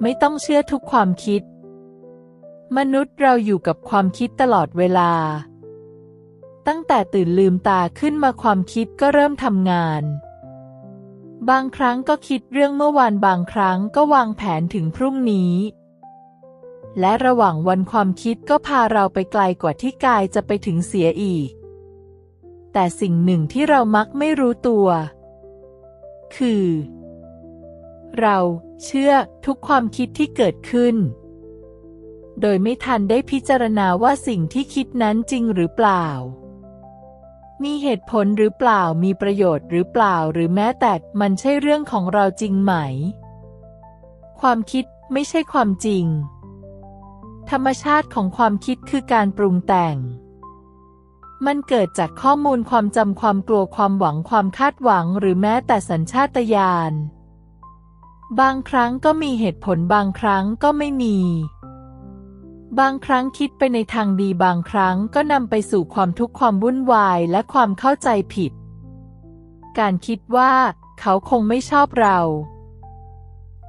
ไม่ต้องเชื่อทุกความคิด มนุษย์เราอยู่กับความคิดตลอดเวลา ตั้งแต่ตื่นลืมตาขึ้นมาความคิดก็เริ่มทำงาน บางครั้งก็คิดเรื่องเมื่อวานบางครั้งก็วางแผนถึงพรุ่งนี้ และระหว่างวันความคิดก็พาเราไปไกลกว่าที่กายจะไปถึงเสียอีก แต่สิ่งหนึ่งที่เรามักไม่รู้ตัว คือ เราเชื่อทุกความคิดที่เกิดขึ้น โดยไม่ทันได้พิจารณาว่าสิ่งที่คิดนั้นจริงหรือเปล่า มีเหตุผลหรือเปล่ามีประโยชน์หรือเปล่าหรือแม้แต่มันใช่เรื่องของเราจริงไหม ความคิดไม่ใช่ความจริง ธรรมชาติของความคิดคือการปรุงแต่งมันเกิดจากข้อมูลความจำความกลัวความหวังความคาดหวังหรือแม้แต่สัญชาตญาณ บางครั้งก็มีเหตุผลบางครั้งก็ไม่มี บางครั้งคิดไปในทางดีบางครั้งก็นำไปสู่ความทุกข์ความวุ่นวายและความเข้าใจผิด การคิดว่าเขาคงไม่ชอบเรา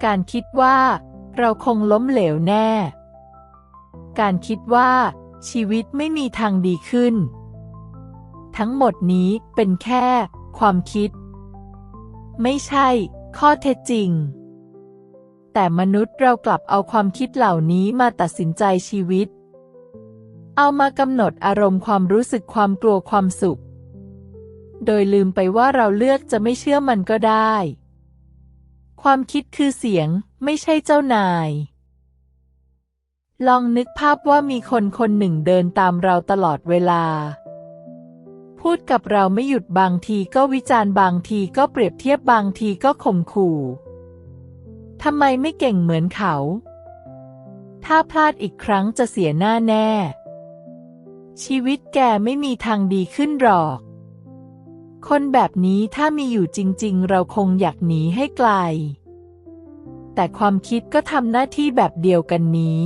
การคิดว่าเราคงล้มเหลวแน่ การคิดว่าชีวิตไม่มีทางดีขึ้น ทั้งหมดนี้เป็นแค่ความคิด ไม่ใช่ข้อเท็จจริง แต่มนุษย์เรากลับเอาความคิดเหล่านี้มาตัดสินใจชีวิต เอามากำหนดอารมณ์ความรู้สึกความกลัวความสุข โดยลืมไปว่าเราเลือกจะไม่เชื่อมันก็ได้ ความคิดคือเสียงไม่ใช่เจ้านาย ลองนึกภาพว่ามีคนคนหนึ่งเดินตามเราตลอดเวลาพูดกับเราไม่หยุดบางทีก็วิจารณ์บางทีก็เปรียบเทียบบางทีก็ข่มขู่ ทำไมไม่เก่งเหมือนเขา ถ้าพลาดอีกครั้งจะเสียหน้าแน่ ชีวิตแกไม่มีทางดีขึ้นหรอก คนแบบนี้ถ้ามีอยู่จริง ๆ เราคงอยากหนีให้ไกล แต่ความคิดก็ทำหน้าที่แบบเดียวกันนี้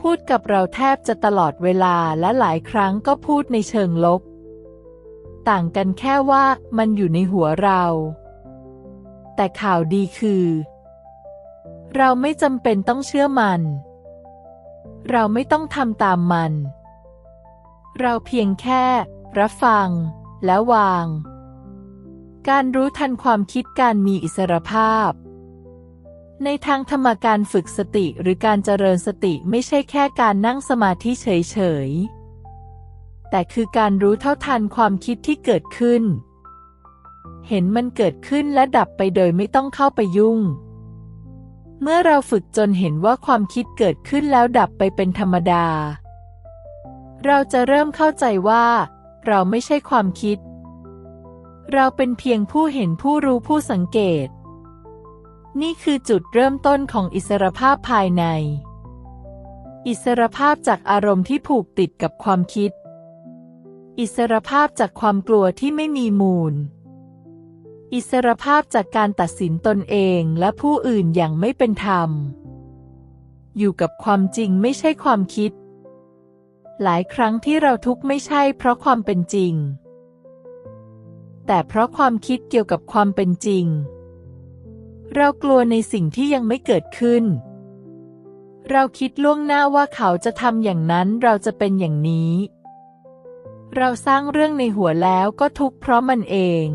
พูดกับเราแทบจะตลอดเวลาและหลายครั้งก็พูดในเชิงลบ ต่างกันแค่ว่ามันอยู่ในหัวเรา แต่ข่าวดีคือ เราไม่จำเป็นต้องเชื่อมัน เราไม่ต้องทำตามมัน เราเพียงแค่ รับฟัง แล้ววาง การรู้ทันความคิดการมีอิสรภาพ ในทางธรรมการฝึกสติหรือการเจริญสติไม่ใช่แค่การนั่งสมาธิเฉยๆแต่คือการรู้เท่าทันความคิดที่เกิดขึ้น เห็นมันเกิดขึ้นและดับไปโดยไม่ต้องเข้าไปยุ่ง เมื่อเราฝึกจนเห็นว่าความคิดเกิดขึ้นแล้วดับไปเป็นธรรมดา เราจะเริ่มเข้าใจว่า เราไม่ใช่ความคิด เราเป็นเพียงผู้เห็นผู้รู้ผู้สังเกต นี่คือจุดเริ่มต้นของอิสรภาพภายใน อิสรภาพจากอารมณ์ที่ผูกติดกับความคิด อิสรภาพจากความกลัวที่ไม่มีมูล อิสรภาพจากการตัดสินตนเองและผู้อื่นอย่างไม่เป็นธรรม อยู่กับความจริงไม่ใช่ความคิด หลายครั้งที่เราทุกข์ไม่ใช่เพราะความเป็นจริง แต่เพราะความคิดเกี่ยวกับความเป็นจริง เรากลัวในสิ่งที่ยังไม่เกิดขึ้น เราคิดล่วงหน้าว่าเขาจะทำอย่างนั้นเราจะเป็นอย่างนี้ เราสร้างเรื่องในหัวแล้วก็ทุกข์เพราะมันเอง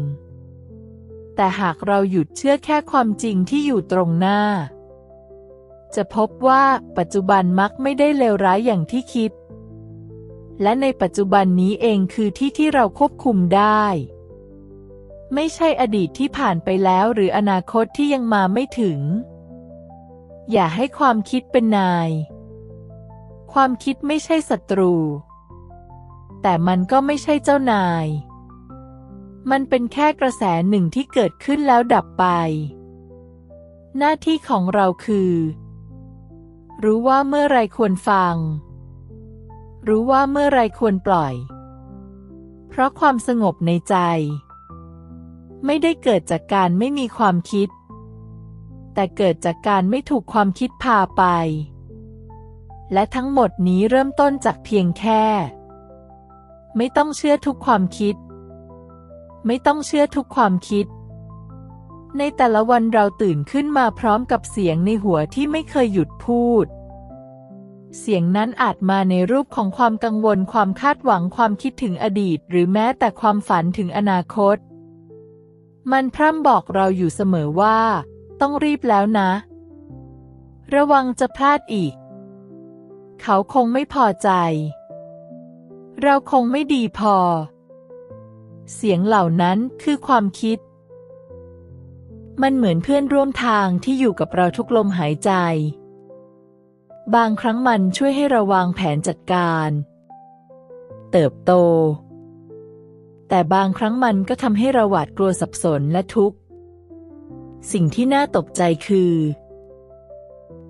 แต่หากเราหยุดเชื่อแค่ความจริงที่อยู่ตรงหน้า จะพบว่าปัจจุบันมักไม่ได้เลวร้ายอย่างที่คิด และในปัจจุบันนี้เองคือที่ที่เราควบคุมได้ ไม่ใช่อดีตที่ผ่านไปแล้วหรืออนาคตที่ยังมาไม่ถึง อย่าให้ความคิดเป็นนาย ความคิดไม่ใช่ศัตรู แต่มันก็ไม่ใช่เจ้านาย มันเป็นแค่กระแสหนึ่งที่เกิดขึ้นแล้วดับไป หน้าที่ของเราคือ รู้ว่าเมื่อไรควรฟัง รู้ว่าเมื่อไรควรปล่อย เพราะความสงบในใจ ไม่ได้เกิดจากการไม่มีความคิด แต่เกิดจากการไม่ถูกความคิดพาไป และทั้งหมดนี้เริ่มต้นจากเพียงแค่ ไม่ต้องเชื่อทุกความคิด ไม่ต้องเชื่อทุกความคิด ในแต่ละวันเราตื่นขึ้นมาพร้อมกับเสียงในหัวที่ไม่เคยหยุดพูด เสียงนั้นอาจมาในรูปของความกังวล ความคาดหวัง ความคิดถึงอดีต หรือแม้แต่ความฝันถึงอนาคต มันพร่ำบอกเราอยู่เสมอว่า ต้องรีบแล้วนะ ระวังจะพลาดอีก เขาคงไม่พอใจ เราคงไม่ดีพอ เสียงเหล่านั้นคือความคิด มันเหมือนเพื่อนร่วมทางที่อยู่กับเราทุกลมหายใจ บางครั้งมันช่วยให้เราวางแผนจัดการ เติบโต แต่บางครั้งมันก็ทำให้เราหวาดกลัวสับสนและทุกข์ สิ่งที่น่าตกใจคือ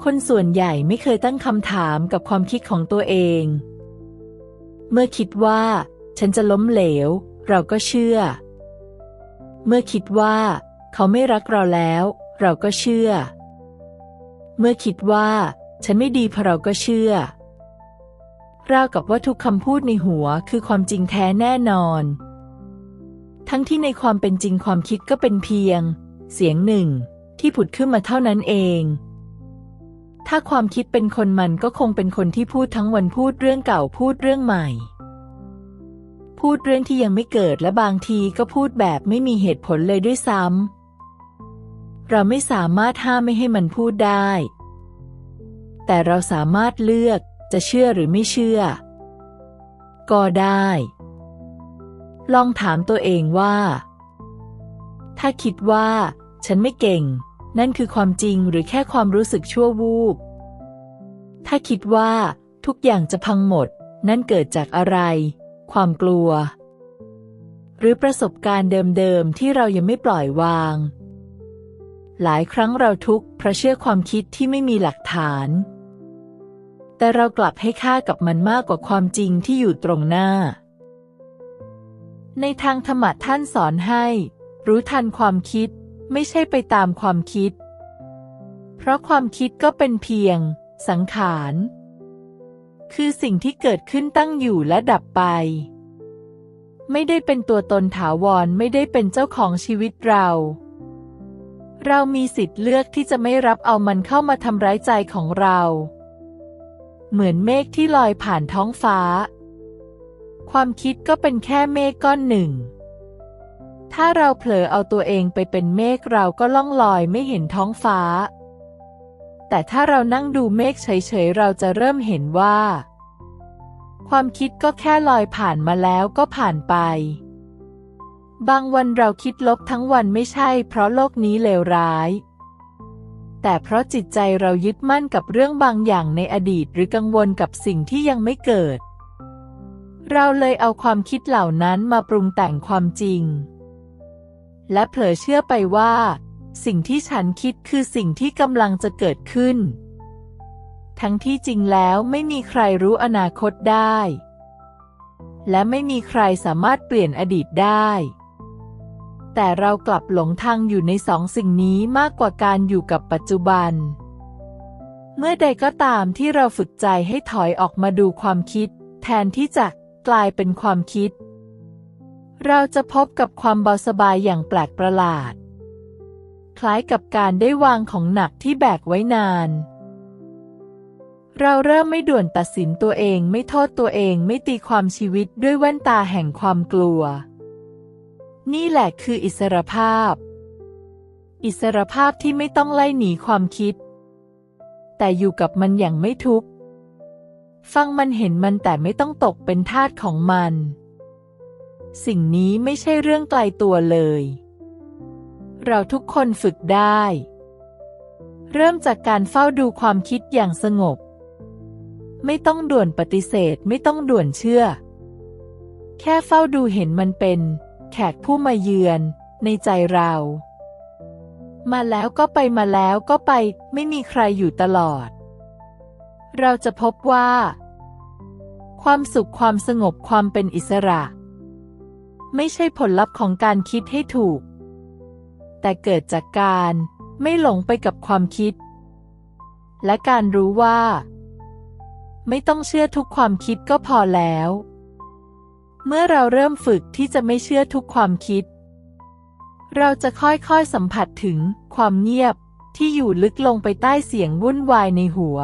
คนส่วนใหญ่ไม่เคยตั้งคำถามกับความคิดของตัวเอง เมื่อคิดว่า ฉันจะล้มเหลว เราก็เชื่อ เมื่อคิดว่า เขาไม่รักเราแล้ว เราก็เชื่อ เมื่อคิดว่า ฉันไม่ดีพอเราก็เชื่อราวกับว่าทุกคำพูดในหัวคือความจริงแท้แน่นอน ทั้งที่ในความเป็นจริงความคิดก็เป็นเพียง เสียงหนึ่ง ที่ผุดขึ้นมาเท่านั้นเอง ถ้าความคิดเป็นคนมันก็คงเป็นคนที่พูดทั้งวันพูดเรื่องเก่าพูดเรื่องใหม่ พูดเรื่องที่ยังไม่เกิดและบางทีก็พูดแบบไม่มีเหตุผลเลยด้วยซ้ำ เราไม่สามารถห้ามไม่ให้มันพูดได้ แต่เราสามารถเลือกจะเชื่อหรือไม่เชื่อ ก็ได้ ลองถามตัวเองว่า ถ้าคิดว่า ฉันไม่เก่ง นั่นคือความจริงหรือแค่ความรู้สึกชั่ววูบ ถ้าคิดว่า ทุกอย่างจะพังหมด นั่นเกิดจากอะไร ความกลัว หรือประสบการณ์เดิมๆ ที่เรายังไม่ปล่อยวาง หลายครั้งเราทุกข์เพราะเชื่อความคิดที่ไม่มีหลักฐาน แต่เรากลับให้ค่ากับมันมากกว่าความจริงที่อยู่ตรงหน้า ในทางธรรมะท่านสอนให้ รู้ทันความคิดไม่ใช่ไปตามความคิด เพราะความคิดก็เป็นเพียง สังขาร คือสิ่งที่เกิดขึ้นตั้งอยู่และดับไป ไม่ได้เป็นตัวตนถาวรไม่ได้เป็นเจ้าของชีวิตเรา เรามีสิทธิ์เลือกที่จะไม่รับเอามันเข้ามาทำร้ายใจของเรา เหมือนเมฆที่ลอยผ่านท้องฟ้า ความคิดก็เป็นแค่เมฆก้อนหนึ่ง ถ้าเราเผลอเอาตัวเองไปเป็นเมฆเราก็ล่องลอยไม่เห็นท้องฟ้า แต่ถ้าเรานั่งดูเมฆเฉยๆ เราจะเริ่มเห็นว่า ความคิดก็แค่ลอยผ่านมาแล้วก็ผ่านไป บางวันเราคิดลบทั้งวันไม่ใช่เพราะโลกนี้เลวร้าย แต่เพราะจิตใจเรายึดมั่นกับเรื่องบางอย่างในอดีตหรือกังวลกับสิ่งที่ยังไม่เกิด เราเลยเอาความคิดเหล่านั้นมาปรุงแต่งความจริง และเผลอเชื่อไปว่า สิ่งที่ฉันคิดคือสิ่งที่กำลังจะเกิดขึ้น ทั้งที่จริงแล้วไม่มีใครรู้อนาคตได้ และไม่มีใครสามารถเปลี่ยนอดีตได้ แต่เรากลับหลงทางอยู่ในสองสิ่งนี้มากกว่าการอยู่กับปัจจุบัน เมื่อใดก็ตามที่เราฝึกใจให้ถอยออกมาดูความคิด แทนที่จะกลายเป็นความคิด เราจะพบกับความเบาสบายอย่างแปลกประหลาด คล้ายกับการได้วางของหนักที่แบกไว้นาน เราเริ่มไม่ด่วนตัดสินตัวเองไม่โทษตัวเองไม่ตีความชีวิตด้วยแว่นตาแห่งความกลัว นี่แหละคืออิสรภาพ อิสรภาพที่ไม่ต้องไล่หนีความคิด แต่อยู่กับมันอย่างไม่ทุกข์ฟังมันเห็นมันแต่ไม่ต้องตกเป็นทาสของมัน สิ่งนี้ไม่ใช่เรื่องไกลตัวเลย เราทุกคนฝึกได้ เริ่มจากการเฝ้าดูความคิดอย่างสงบ ไม่ต้องด่วนปฏิเสธไม่ต้องด่วนเชื่อ แค่เฝ้าดูเห็นมันเป็น แขกผู้มาเยือน ในใจเรา มาแล้วก็ไปมาแล้วก็ไป ไม่มีใครอยู่ตลอด เราจะพบว่า ความสุขความสงบความเป็นอิสระ ไม่ใช่ผลลัพธ์ของการคิดให้ถูก แต่เกิดจากการไม่หลงไปกับความคิด และการรู้ว่า ไม่ต้องเชื่อทุกความคิดก็พอแล้ว เมื่อเราเริ่มฝึกที่จะไม่เชื่อทุกความคิด เราจะค่อยๆสัมผัสถึงความเงียบที่อยู่ลึกลงไปใต้เสียงวุ่นวายในหัว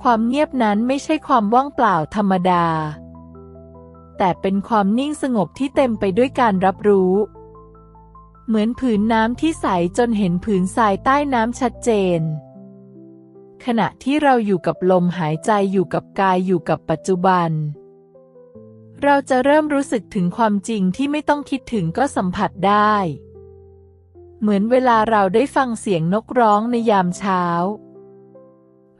ความเงียบนั้นไม่ใช่ความว่างเปล่าธรรมดา แต่เป็นความนิ่งสงบที่เต็มไปด้วยการรับรู้ เหมือนผืนน้ำที่ใสจนเห็นผืนทรายใต้น้ำชัดเจน ขณะที่เราอยู่กับลมหายใจอยู่กับกายอยู่กับปัจจุบัน เราจะเริ่มรู้สึกถึงความจริงที่ไม่ต้องคิดถึงก็สัมผัสได้ เหมือนเวลาเราได้ฟังเสียงนกร้องในยามเช้า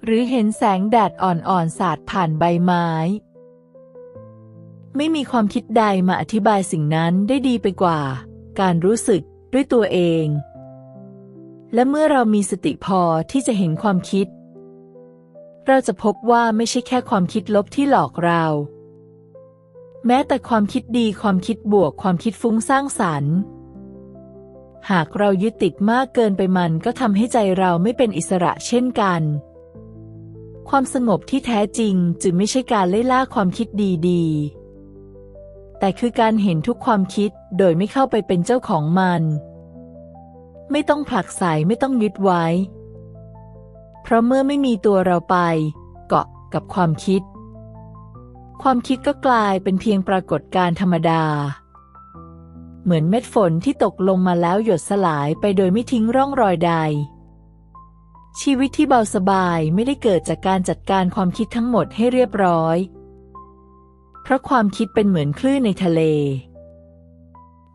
หรือเห็นแสงแดดอ่อนๆสาดผ่านใบไม้ไม่มีความคิดใดมาอธิบายสิ่งนั้นได้ดีไปกว่า การรู้สึก ด้วยตัวเอง และเมื่อเรามีสติพอที่จะเห็นความคิด เราจะพบว่าไม่ใช่แค่ความคิดลบที่หลอกเรา แม้แต่ความคิดดีความคิดบวกความคิดฟุ้งสร้างสรรค์ หากเรายึดติดมากเกินไปมันก็ทำให้ใจเราไม่เป็นอิสระเช่นกันความสงบที่แท้จริงจึงไม่ใช่การไล่ล่าความคิดดีๆ แต่คือการเห็นทุกความคิดโดยไม่เข้าไปเป็นเจ้าของมัน ไม่ต้องผลักใสไม่ต้องยึดไว้ เพราะเมื่อไม่มีตัวเราไป เกาะกับความคิด ความคิดก็กลายเป็นเพียงปรากฏการธรรมดา เหมือนเม็ดฝนที่ตกลงมาแล้วหยดสลายไปโดยไม่ทิ้งร่องรอยใด ชีวิตที่เบาสบายไม่ได้เกิดจากการจัดการความคิดทั้งหมดให้เรียบร้อย เพราะความคิดเป็นเหมือนคลื่นในทะเล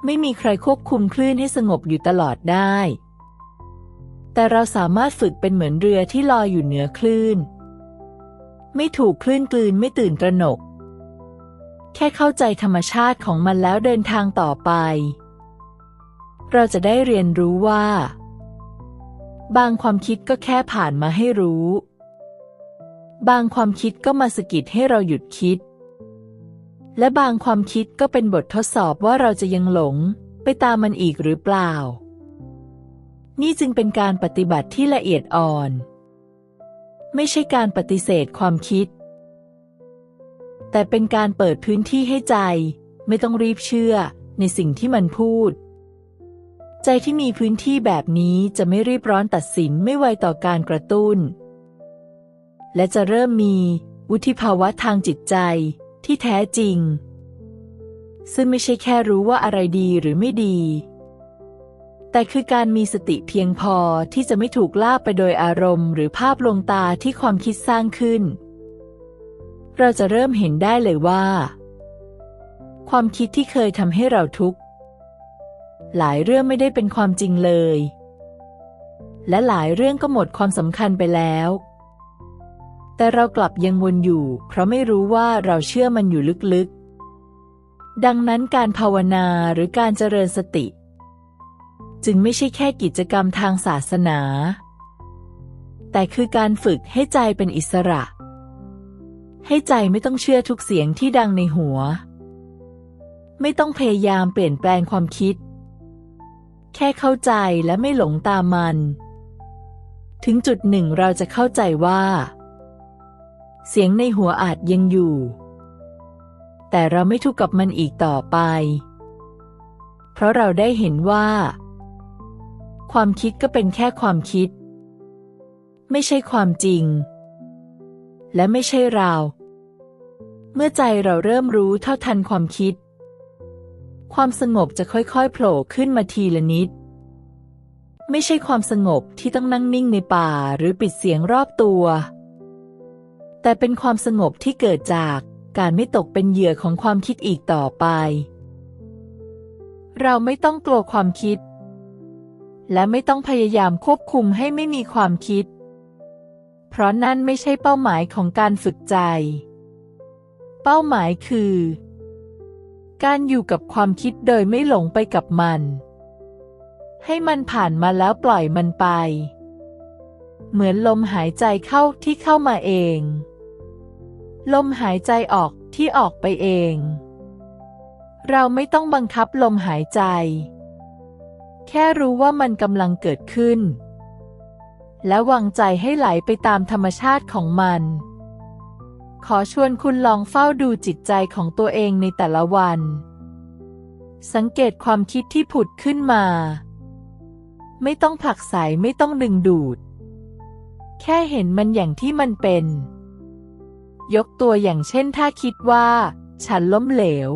ไม่มีใครควบคุมคลื่นให้สงบอยู่ตลอดได้ แต่เราสามารถฝึกเป็นเหมือนเรือที่ลอยอยู่เหนือคลื่น ไม่ถูกคลื่นกลืนไม่ตื่นตระหนก แค่เข้าใจธรรมชาติของมันแล้วเดินทางต่อไป เราจะได้เรียนรู้ว่า บางความคิดก็แค่ผ่านมาให้รู้ บางความคิดก็มาสะกิดให้เราหยุดคิด และบางความคิดก็เป็นบททดสอบว่าเราจะยังหลง ไปตามมันอีกหรือเปล่า นี่จึงเป็นการปฏิบัติที่ละเอียดอ่อน ไม่ใช่การปฏิเสธความคิด แต่เป็นการเปิดพื้นที่ให้ใจ ไม่ต้องรีบเชื่อในสิ่งที่มันพูด ใจที่มีพื้นที่แบบนี้จะไม่รีบร้อนตัดสินไม่ไวต่อการกระตุ้น และจะเริ่มมีวุฒิภาวะทางจิตใจ ที่แท้จริง ซึ่งไม่ใช่แค่รู้ว่าอะไรดีหรือไม่ดี แต่คือการมีสติเพียงพอที่จะไม่ถูกล่าไปโดยอารมณ์ หรือภาพลวงตาที่ความคิดสร้างขึ้น เราจะเริ่มเห็นได้เลยว่า ความคิดที่เคยทำให้เราทุกข์หลายเรื่องไม่ได้เป็นความจริงเลย และหลายเรื่องก็หมดความสำคัญไปแล้ว แต่เรากลับยังวนอยู่ เพราะไม่รู้ว่าเราเชื่อมันอยู่ลึกๆ ดังนั้นการภาวนาหรือการเจริญสติ จึงไม่ใช่แค่กิจกรรมทางศาสนา แต่คือการฝึกให้ใจเป็นอิสระ ให้ใจไม่ต้องเชื่อทุกเสียงที่ดังในหัว ไม่ต้องพยายามเปลี่ยนแปลงความคิด แค่เข้าใจและไม่หลงตามมัน ถึงจุดหนึ่งเราจะเข้าใจว่า เสียงในหัวอาจยังอยู่ แต่เราไม่ทุกข์กับมันอีกต่อไป เพราะเราได้เห็นว่า ความคิดก็เป็นแค่ความคิด ไม่ใช่ความจริง และไม่ใช่เรา เมื่อใจเราเริ่มรู้เท่าทันความคิด ความสงบจะค่อยๆ โผล่ขึ้นมาทีละนิดไม่ใช่ความสงบที่ต้องนั่งนิ่งในป่าหรือปิดเสียงรอบตัว แต่เป็นความสงบที่เกิดจากการไม่ตกเป็นเหยื่อของความคิดอีกต่อไป เราไม่ต้องกลัวความคิด และไม่ต้องพยายามควบคุมให้ไม่มีความคิด เพราะนั่นไม่ใช่เป้าหมายของการฝึกใจ เป้าหมายคือ การอยู่กับความคิดโดยไม่หลงไปกับมัน ให้มันผ่านมาแล้วปล่อยมันไป เหมือนลมหายใจเข้าที่เข้ามาเอง ลมหายใจออกที่ออกไปเอง เราไม่ต้องบังคับลมหายใจ แค่รู้ว่ามันกำลังเกิดขึ้น และวางใจให้ไหลไปตามธรรมชาติของมัน ขอชวนคุณลองเฝ้าดูจิตใจของตัวเองในแต่ละวัน สังเกตความคิดที่ผุดขึ้นมา ไม่ต้องผลักไสไม่ต้องดึงดูด แค่เห็นมันอย่างที่มันเป็น ยกตัวอย่างเช่นถ้าคิดว่า ฉันล้มเหลว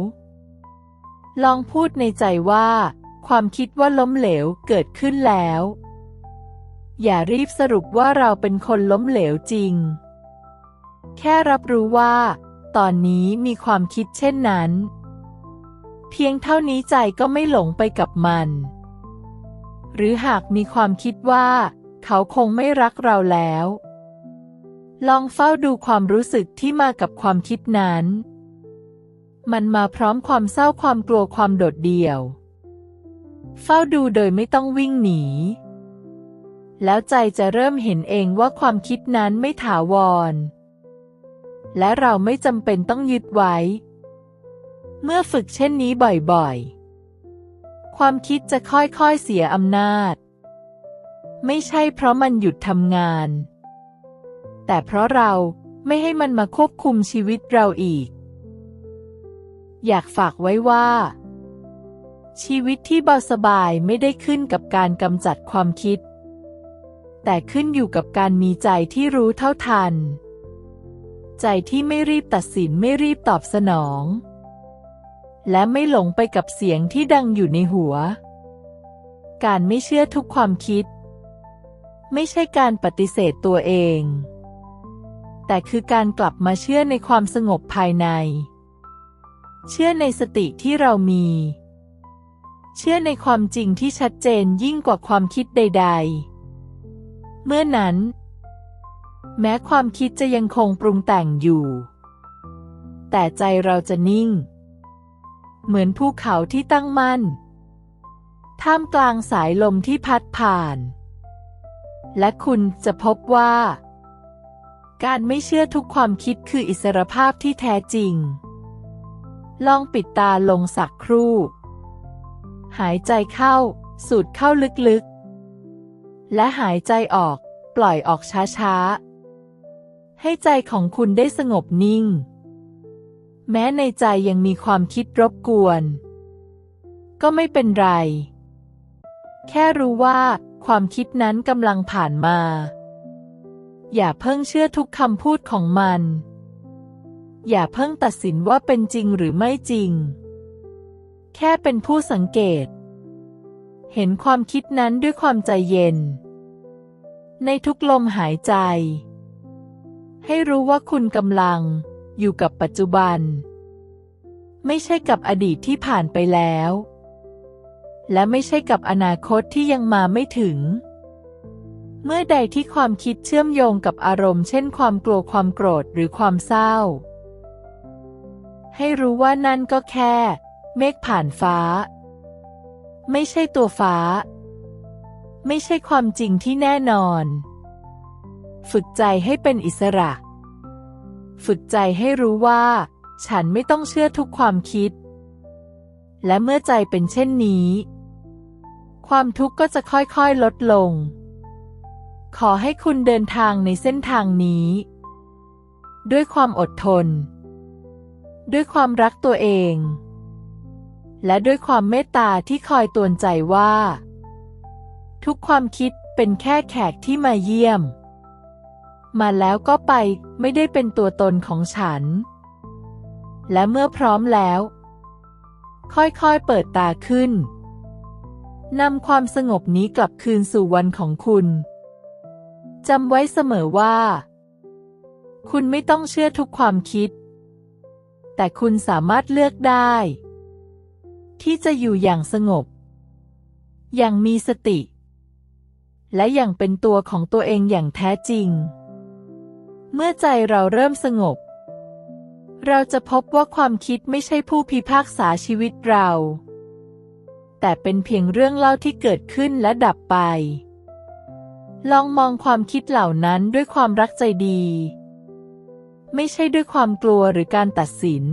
ลองพูดในใจว่า ความคิดว่าล้มเหลวเกิดขึ้นแล้ว อย่ารีบสรุปว่าเราเป็นคนล้มเหลวจริง แค่รับรู้ว่า ตอนนี้มีความคิดเช่นนั้น เพียงเท่านี้ใจก็ไม่หลงไปกับมัน หรือหากมีความคิดว่า เขาคงไม่รักเราแล้ว ลองเฝ้าดูความรู้สึกที่มากับความคิดนั้น มันมาพร้อมความเศร้าความกลัวความโดดเดี่ยว เฝ้าดูโดยไม่ต้องวิ่งหนี แล้วใจจะเริ่มเห็นเองว่าความคิดนั้นไม่ถาวร และเราไม่จำเป็นต้องยึดไว้ เมื่อฝึกเช่นนี้บ่อยๆ ความคิดจะค่อยๆเสียอำนาจ ไม่ใช่เพราะมันหยุดทำงาน แต่เพราะเราไม่ให้มันมาควบคุมชีวิตเราอีก อยากฝากไว้ว่า ชีวิตที่เบาสบายไม่ได้ขึ้นกับการกำจัดความคิด แต่ขึ้นอยู่กับการมีใจที่รู้เท่าทัน ใจที่ไม่รีบตัดสินไม่รีบตอบสนอง และไม่หลงไปกับเสียงที่ดังอยู่ในหัว การไม่เชื่อทุกความคิด ไม่ใช่การปฏิเสธตัวเอง แต่คือการกลับมาเชื่อในความสงบภายใน เชื่อในสติที่เรามี เชื่อในความจริงที่ชัดเจนยิ่งกว่าความคิดใด ๆ เมื่อนั้น แม้ความคิดจะยังคงปรุงแต่งอยู่ แต่ใจเราจะนิ่ง เหมือนภูเขาที่ตั้งมั่น ท่ามกลางสายลมที่พัดผ่าน และคุณจะพบว่า การไม่เชื่อทุกความคิดคืออิสรภาพที่แท้จริง ลองปิดตาลงสักครู่ หายใจเข้า สูดเข้าลึกๆ และหายใจออก ปล่อยออกช้าๆ ให้ใจของคุณได้สงบนิ่ง แม้ในใจยังมีความคิดรบกวน ก็ไม่เป็นไร แค่รู้ว่า ความคิดนั้นกำลังผ่านมา อย่าเพิ่งเชื่อทุกคำพูดของมัน อย่าเพิ่งตัดสินว่าเป็นจริงหรือไม่จริง แค่เป็นผู้สังเกต เห็นความคิดนั้นด้วยความใจเย็น ในทุกลมหายใจ ให้รู้ว่าคุณกำลังอยู่กับปัจจุบัน ไม่ใช่กับอดีตที่ผ่านไปแล้ว และไม่ใช่กับอนาคตที่ยังมาไม่ถึง เมื่อใดที่ความคิดเชื่อมโยงกับอารมณ์ เช่น ความกลัวความโกรธหรือความเศร้า ให้รู้ว่านั่นก็แค่ เมฆผ่านฟ้า ไม่ใช่ตัวฟ้า ไม่ใช่ความจริงที่แน่นอน ฝึกใจให้เป็นอิสระ ฝึกใจให้รู้ว่า ฉันไม่ต้องเชื่อทุกความคิด และเมื่อใจเป็นเช่นนี้ ความทุกข์ก็จะค่อยๆลดลง ขอให้คุณเดินทางในเส้นทางนี้ ด้วยความอดทน ด้วยความรักตัวเอง และด้วยความเมตตาที่คอยตวนใจว่า ทุกความคิดเป็นแค่แขกที่มาเยี่ยม มาแล้วก็ไปไม่ได้เป็นตัวตนของฉัน และเมื่อพร้อมแล้ว ค่อยๆเปิดตาขึ้นนำความสงบนี้กลับคืนสู่วันของคุณ จำไว้เสมอว่า คุณไม่ต้องเชื่อทุกความคิด แต่คุณสามารถเลือกได้ ที่จะอยู่อย่างสงบ อย่างมีสติ และอย่างเป็นตัวของตัวเองอย่างแท้จริง เมื่อใจเราเริ่มสงบ เราจะพบว่าความคิดไม่ใช่ผู้พิพากษาชีวิตเรา แต่เป็นเพียงเรื่องเล่าที่เกิดขึ้นและดับไป ลองมองความคิดเหล่านั้นด้วยความรักใจดี ไม่ใช่ด้วยความกลัวหรือการตัดสิน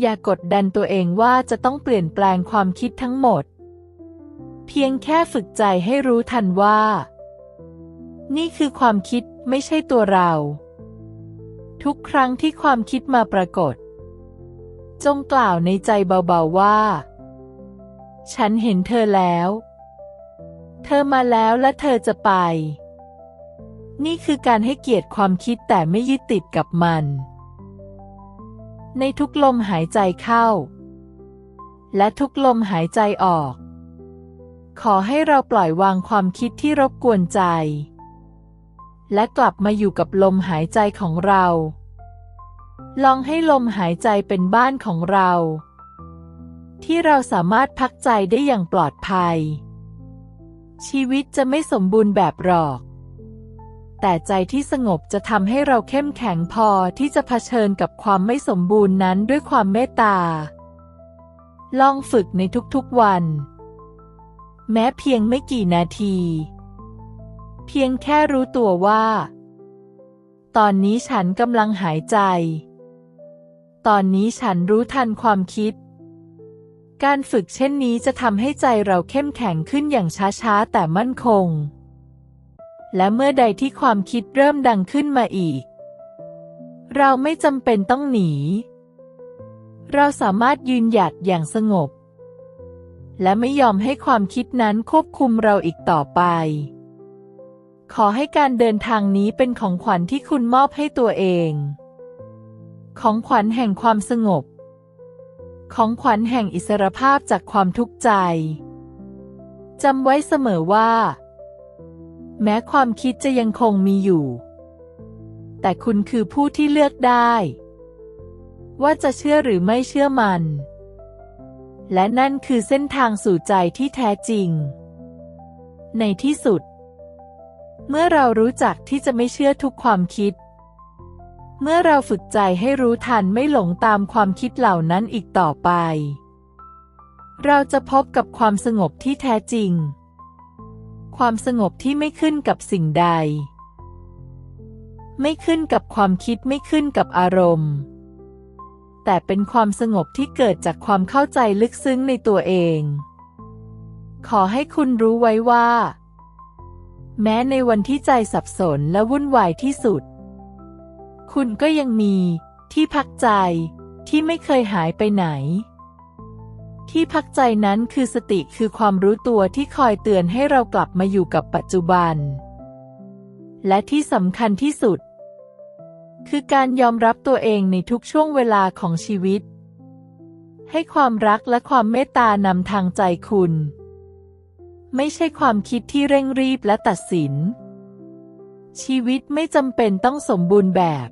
อย่ากดดันตัวเองว่าจะต้องเปลี่ยนแปลงความคิดทั้งหมด เพียงแค่ฝึกใจให้รู้ทันว่า นี่คือความคิดไม่ใช่ตัวเรา ทุกครั้งที่ความคิดมาปรากฏ จงกล่าวในใจเบาๆว่า ฉันเห็นเธอแล้ว อมาแล้วและเธอจะไป นี่คือการให้เกียรติความคิดแต่ไม่ยึดติดกับมัน ในทุกลมหายใจเข้า และทุกลมหายใจออก ขอให้เราปล่อยวางความคิดที่รบกวนใจ และกลับมาอยู่กับลมหายใจของเรา ลองให้ลมหายใจเป็นบ้านของเรา ที่เราสามารถพักใจได้อย่างปลอดภัย ชีวิตจะไม่สมบูรณ์แบบหรอก แต่ใจที่สงบจะทำให้เราเข้มแข็งพอที่จะเผชิญกับความไม่สมบูรณ์นั้นด้วยความเมตตา ลองฝึกในทุกๆวัน แม้เพียงไม่กี่นาที เพียงแค่รู้ตัวว่า ตอนนี้ฉันกำลังหายใจ ตอนนี้ฉันรู้ทันความคิด การฝึกเช่นนี้จะทำให้ใจเราเข้มแข็งขึ้นอย่างช้าๆ แต่มั่นคง และเมื่อใดที่ความคิดเริ่มดังขึ้นมาอีก เราไม่จำเป็นต้องหนี เราสามารถยืนหยัดอย่างสงบ และไม่ยอมให้ความคิดนั้นควบคุมเราอีกต่อไป ขอให้การเดินทางนี้เป็นของขวัญที่คุณมอบให้ตัวเอง ของขวัญแห่งความสงบ ของขวัญแห่งอิสรภาพจากความทุกข์ใจ จำไว้เสมอว่า แม้ความคิดจะยังคงมีอยู่ แต่คุณคือผู้ที่เลือกได้ ว่าจะเชื่อหรือไม่เชื่อมัน และนั่นคือเส้นทางสู่ใจที่แท้จริง ในที่สุด เมื่อเรารู้จักที่จะไม่เชื่อทุกความคิด เมื่อเราฝึกใจให้รู้ทันไม่หลงตามความคิดเหล่านั้นอีกต่อไป เราจะพบกับความสงบที่แท้จริง ความสงบที่ไม่ขึ้นกับสิ่งใด ไม่ขึ้นกับความคิดไม่ขึ้นกับอารมณ์ แต่เป็นความสงบที่เกิดจากความเข้าใจลึกซึ้งในตัวเอง ขอให้คุณรู้ไว้ว่า แม้ในวันที่ใจสับสนและวุ่นวายที่สุด คุณก็ยังมีที่พักใจที่ไม่เคยหายไปไหน ที่พักใจนั้นคือสติคือความรู้ตัวที่คอยเตือนให้เรากลับมาอยู่กับปัจจุบัน และที่สำคัญที่สุด คือการยอมรับตัวเองในทุกช่วงเวลาของชีวิต ให้ความรักและความเมตตานำทางใจคุณ ไม่ใช่ความคิดที่เร่งรีบและตัดสิน ชีวิตไม่จำเป็นต้องสมบูรณ์แบบ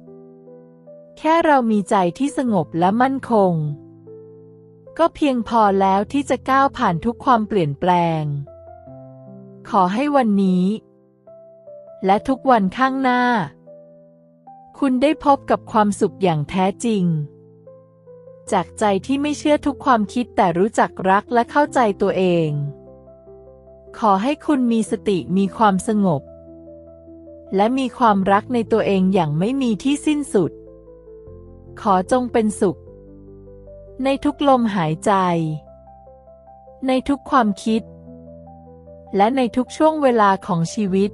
แค่เรามีใจที่สงบและมั่นคง ก็เพียงพอแล้วที่จะก้าวผ่านทุกความเปลี่ยนแปลง ขอให้วันนี้ และทุกวันข้างหน้า คุณได้พบกับความสุขอย่างแท้จริง จากใจที่ไม่เชื่อทุกความคิดแต่รู้จักรักและเข้าใจตัวเอง ขอให้คุณมีสติมีความสงบ และมีความรักในตัวเองอย่างไม่มีที่สิ้นสุด ขอจงเป็นสุข ในทุกลมหายใจ ในทุกความคิด และในทุกช่วงเวลาของชีวิต